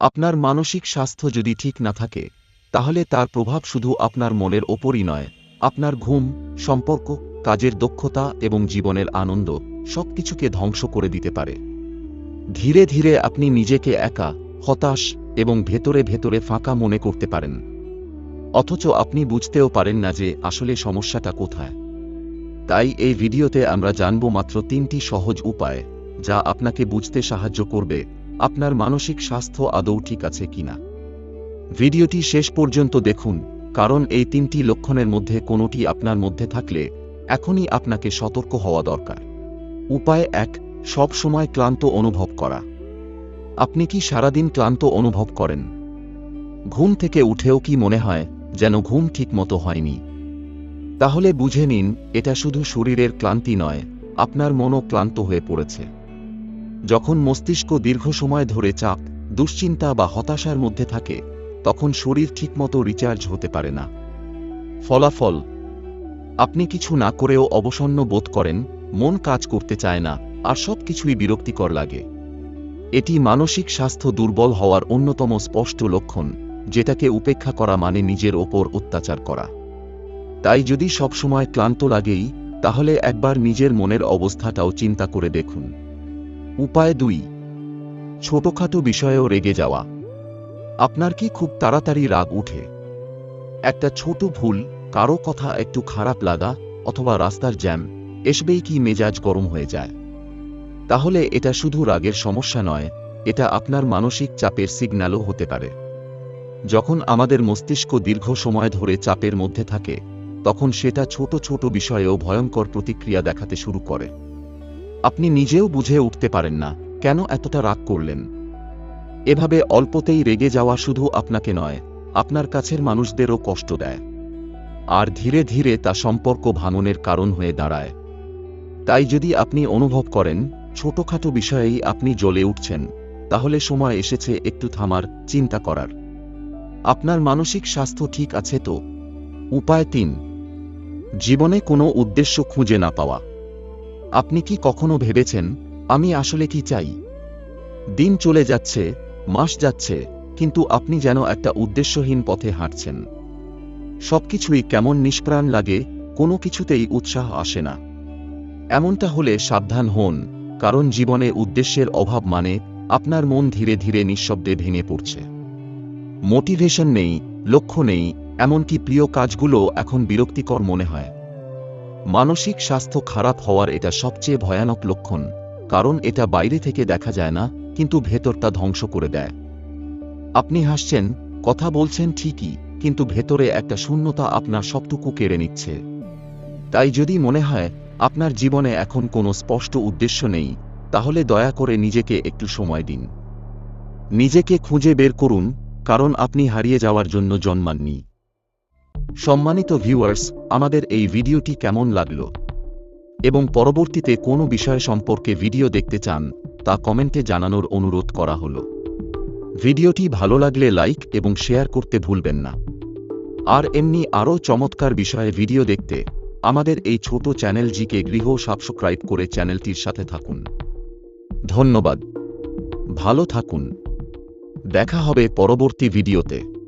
আপনার মানসিক স্বাস্থ্য যদি ঠিক না থাকে, তাহলে তার প্রভাব শুধু আপনার মনের ওপরই নয়, আপনার ঘুম, সম্পর্ক, কাজের দক্ষতা এবং জীবনের আনন্দ সবকিছুকে ধ্বংস করে দিতে পারে। ধীরে ধীরে আপনি নিজেকে একা, হতাশ এবং ভেতরে ভেতরে ফাঁকা মনে করতে পারেন। অথচ আপনি বুঝতেও পারেন না যে আসলে সমস্যাটা কোথায়। তাই এই ভিডিওতে আমরা জানব মাত্র তিনটি সহজ উপায়, যা আপনাকে বুঝতে সাহায্য করবে আপনার মানসিক স্বাস্থ্য আদৌ ঠিক আছে কিনা? ভিডিওটি শেষ পর্যন্ত দেখুন, কারণ এই তিনটি লক্ষণের মধ্যে কোনোটি আপনার মধ্যে থাকলে এখনই আপনাকে সতর্ক হওয়া দরকার। উপায় এক, সব সময় ক্লান্ত অনুভব করা। আপনি কি সারাদিন ক্লান্ত অনুভব করেন? ঘুম থেকে উঠেও কি মনে হয় যেন ঘুম ঠিকমতো হয়নি? তাহলে বুঝে নিন, এটা শুধু শরীরের ক্লান্তি নয়, আপনার মনও ক্লান্ত হয়ে পড়েছে। যখন মস্তিষ্ক দীর্ঘ সময় ধরে চাপ, দুশ্চিন্তা বা হতাশার মধ্যে থাকে, তখন শরীর ঠিকমতো রিচার্জ হতে পারে না। ফলাফল, আপনি কিছু না করেও অবসন্ন বোধ করেন, মন কাজ করতে চায় না, আর সব কিছুই বিরক্তিকর লাগে। এটি মানসিক স্বাস্থ্য দুর্বল হওয়ার অন্যতম স্পষ্ট লক্ষণ, যেটাকে উপেক্ষা করা মানে নিজের ওপর অত্যাচার করা। তাই যদি সবসময় ক্লান্ত লাগেই, তাহলে একবার নিজের মনের অবস্থাটাও চিন্তা করে দেখুন। উপায় দুই। ছোটখাটো বিষয়েও রেগে যাওয়া। আপনার কি খুব তাড়াতাড়ি রাগ উঠে? একটা ছোট ভুল, কারও কথা একটু খারাপ লাগা অথবা রাস্তার জ্যাম, এসবেই কি মেজাজ গরম হয়ে যায়? তাহলে এটা শুধু রাগের সমস্যা নয়, এটা আপনার মানসিক চাপের সিগন্যালও হতে পারে। যখন আমাদের মস্তিষ্ক দীর্ঘ সময় ধরে চাপের মধ্যে থাকে, তখন সেটা ছোট ছোট বিষয়েও ভয়ঙ্কর প্রতিক্রিয়া দেখাতে শুরু করে। আপনি নিজেও বুঝে উঠতে পারেন না, কেন এতটা রাগ করলেন? এভাবে অল্পতেই রেগে যাওয়া শুধু আপনাকে নয়, আপনার কাছের মানুষদেরও কষ্ট দেয়। আর ধীরে ধীরে তা সম্পর্ক ভাঙনের কারণ হয়ে দাঁড়ায়। তাই যদি আপনি অনুভব করেন, ছোটখাটো বিষয়েই আপনি জ্বলে উঠছেন, তাহলে সময় এসেছে একটু থামার, চিন্তা করার। আপনার মানসিক স্বাস্থ্য ঠিক আছে তো? উপায় তিন। জীবনে কোনো উদ্দেশ্য খুঁজে না পাওয়া। আপনি কি কখনো ভেবেছেন, আমি আসলে কি চাই? দিন চলে যাচ্ছে, মাস যাচ্ছে, কিন্তু আপনি যেন একটা উদ্দেশ্যহীন পথে হাঁটছেন। সবকিছুই কেমন নিষ্প্রাণ লাগে, কোনো কিছুতেই উৎসাহ আসে না। এমনটা হলে সাবধান হন, কারণ জীবনে উদ্দেশ্যের অভাব মানে আপনার মন ধীরে ধীরে নিঃশব্দে ভেঙে পড়ছে। মোটিভেশন নেই, লক্ষ্য নেই, এমনকি প্রিয় কাজগুলো এখন বিরক্তিকর মনে হয়। মানসিক স্বাস্থ্য খারাপ হওয়ার এটা সবচেয়ে ভয়ানক লক্ষণ, কারণ এটা বাইরে থেকে দেখা যায় না, কিন্তু ভেতরটা ধ্বংস করে দেয়। আপনি হাসছেন, কথা বলছেন ঠিকই, কিন্তু ভেতরে একটা শূন্যতা আপনার সবটুকু কেড়ে নিচ্ছে। তাই যদি মনে হয়, আপনার জীবনে এখন কোনো স্পষ্ট উদ্দেশ্য নেই, তাহলে দয়া করে নিজেকে একটু সময় দিন। নিজেকে খুঁজে বের করুন, কারণ আপনি হারিয়ে যাওয়ার জন্য জন্মাননি। সম্মানিত ভিউয়ার্স, আমাদের এই ভিডিওটি কেমন লাগল? এবং পরবর্তীতে কোনো বিষয় সম্পর্কে ভিডিও দেখতে চান, তা কমেন্টে জানানোর অনুরোধ করা হলো। ভিডিওটি ভালো লাগলে লাইক এবং শেয়ার করতে ভুলবেন না। আর এমনি আরও চমৎকার বিষয়ে ভিডিও দেখতে, আমাদের এই ছোট চ্যানেল জিকে গৃহ সাবস্ক্রাইব করে চ্যানেলটির সাথে থাকুন। ধন্যবাদ। ভালো থাকুন। দেখা হবে পরবর্তী ভিডিওতে।